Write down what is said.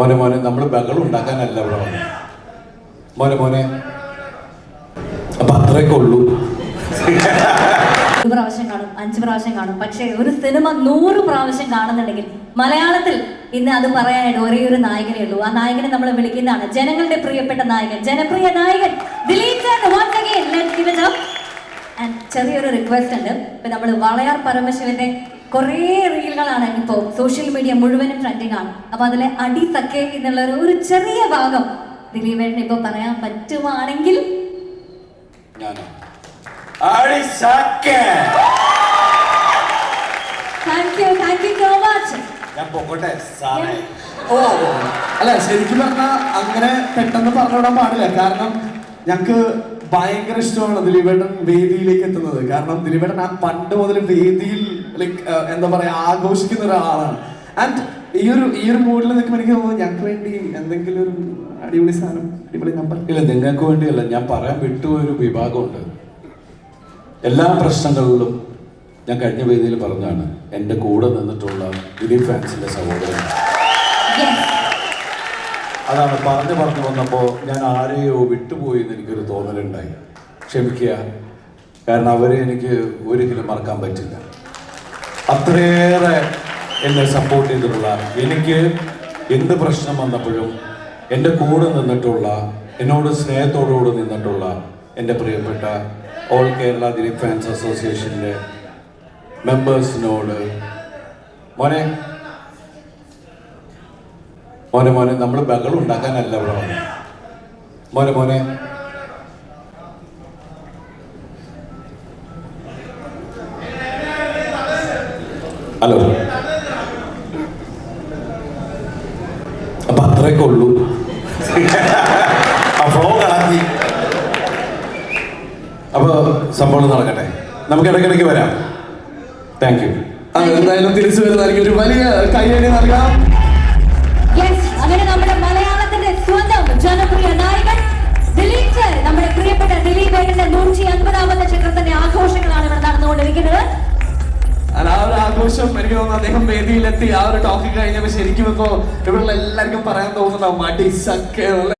മോനെ മോനെ നമ്മൾ ബഹളം ഉണ്ടാക്കാനല്ല ഇവിടെ വന്നത് മോനെ മോനെ. അപ്പൊ അത്രയൊക്കെ ഉള്ളൂ. ഒരു പ്രാവശ്യം കാണും അഞ്ച് പ്രാവശ്യം കാണും. പക്ഷേ ഒരു സിനിമ നൂറ് പ്രാവശ്യം കാണുന്നുണ്ടെങ്കിൽ മലയാളത്തിൽ ഇന്ന് അത് പറയാനായിട്ട് ഒരേ ഒരു നായകനേ ഉള്ളൂ. ആ നായകനെ നമ്മൾ വിളിക്കുന്നതാണ് ജനങ്ങളുടെ പ്രിയപ്പെട്ട നായകൻ ജനപ്രിയ നായകൻ ചെറിയൊരു റിക്വസ്റ്റ് ഉണ്ട്. ഇപ്പൊ നമ്മൾ വളയാർ പരമശിവന്റെ കുറേ റീലുകളാണ് ഇപ്പോൾ സോഷ്യൽ മീഡിയ മുഴുവനും ട്രെൻഡിങ് ആണ്. അപ്പൊ അതിലെ അടി സഖേ എന്നുള്ള ഒരു- ചെറിയ ഭാഗം ദിലീപേട്ടൻ ഇപ്പൊ പറയാൻ പറ്റുവാണെങ്കിൽ ഞാനോ? അടിശാക്കേ. Thank you thank you so much ഞാൻ പൊക്കോട്ടെ സാറേ. ഓ അല്ല ശരിക്കും പറഞ്ഞാൽ അങ്ങനെ പെട്ടെന്ന് പറഞ്ഞുവിടാൻ പാടില്ല. കാരണം ഞങ്ങക്ക് ഭയങ്കര ഇഷ്ടമാണ് ദിലീപേട്ടൻ വേദിയിലേക്ക് എത്തുന്നത്. കാരണം ദിലീപേട്ടൻ ആ പണ്ട് മുതൽ വേദിയിൽ ലൈക്ക് എന്താ പറയാ ആഘോഷിക്കുന്ന ഒരാളാണ്. ആൻഡ് ഈ ഒരു ഈ ഒരു മൂഡിൽ നിൽക്കുമ്പോൾ എനിക്ക് തോന്നുന്നു ഞങ്ങൾക്ക് വേണ്ടി എന്തെങ്കിലും ഒരു അടിപൊളി സാധനം അടിപൊളി നമ്പർ ഇല്ല നിങ്ങൾക്ക് വേണ്ടിയല്ല. ഞാൻ പറയാൻ വിട്ടുപോയൊരു വിഭാഗമുണ്ട്. എല്ലാ പ്രശ്നങ്ങളിലും ഞാൻ കഴിഞ്ഞ വേദിയിൽ പറഞ്ഞാണ് എന്റെ കൂടെ നിന്നിട്ടുള്ള ദിലീപ് ഫാൻസിന്റെ സഹോദരൻ. യെസ് അതാണ് പറഞ്ഞു പറഞ്ഞു വന്നപ്പോൾ ഞാൻ ആരെയോ വിട്ടുപോയി എന്ന് എനിക്കൊരു തോന്നലുണ്ടായി. ക്ഷമിക്കുക. കാരണം അവരെ എനിക്ക് ഒരിക്കലും മറക്കാൻ പറ്റില്ല. അത്രയേറെ എന്നെ സപ്പോർട്ട് ചെയ്തിട്ടുള്ള എനിക്ക് എന്ത് പ്രശ്നം വന്നപ്പോഴും എന്റെ കൂടെ നിന്നിട്ടുള്ള എന്നോട് സ്നേഹത്തോടുകൂടി നിന്നിട്ടുള്ള എന്റെ പ്രിയപ്പെട്ട ഓൾ കേരള ദിലീപ് ഫാൻസ് അസോസിയേഷന്റെ മെമ്പേഴ്സിനോട് മോനെ മോനെ മോനെ നമ്മൾ ബഹളം ഉണ്ടാക്കാനല്ല ഇവിടെ മോനെ മോനെ ഹലോ അപ്പൊ അത്രയൊക്കെ ഉള്ളൂ. ആ ഫ്ലോ കളഞ്ഞി അപ്പൊ സംഭവം നടക്കട്ടെ. നമുക്ക് ഇടയ്ക്കിടയ്ക്ക് വരാം. താങ്ക് യു എന്തായാലും തിരിച്ചു വരുന്നതായിരിക്കും ഒരു വലിയ കൈയടി നൽകാം. അങ്ങനെ നമ്മുടെ മലയാളത്തിന്റെ സ്വന്തം ജനപ്രിയ നായകൻ ആഘോഷം എനിക്ക് തോന്നുന്നു അദ്ദേഹം വേദിയിലെത്തി ആ ഒരു ടോക്ക് കഴിഞ്ഞപ്പോൾ ശരിക്കും ഇപ്പോ ഇവിടെ എല്ലാവർക്കും പറയാൻ തോന്നുന്നുണ്ടാവും മടി സക്കെ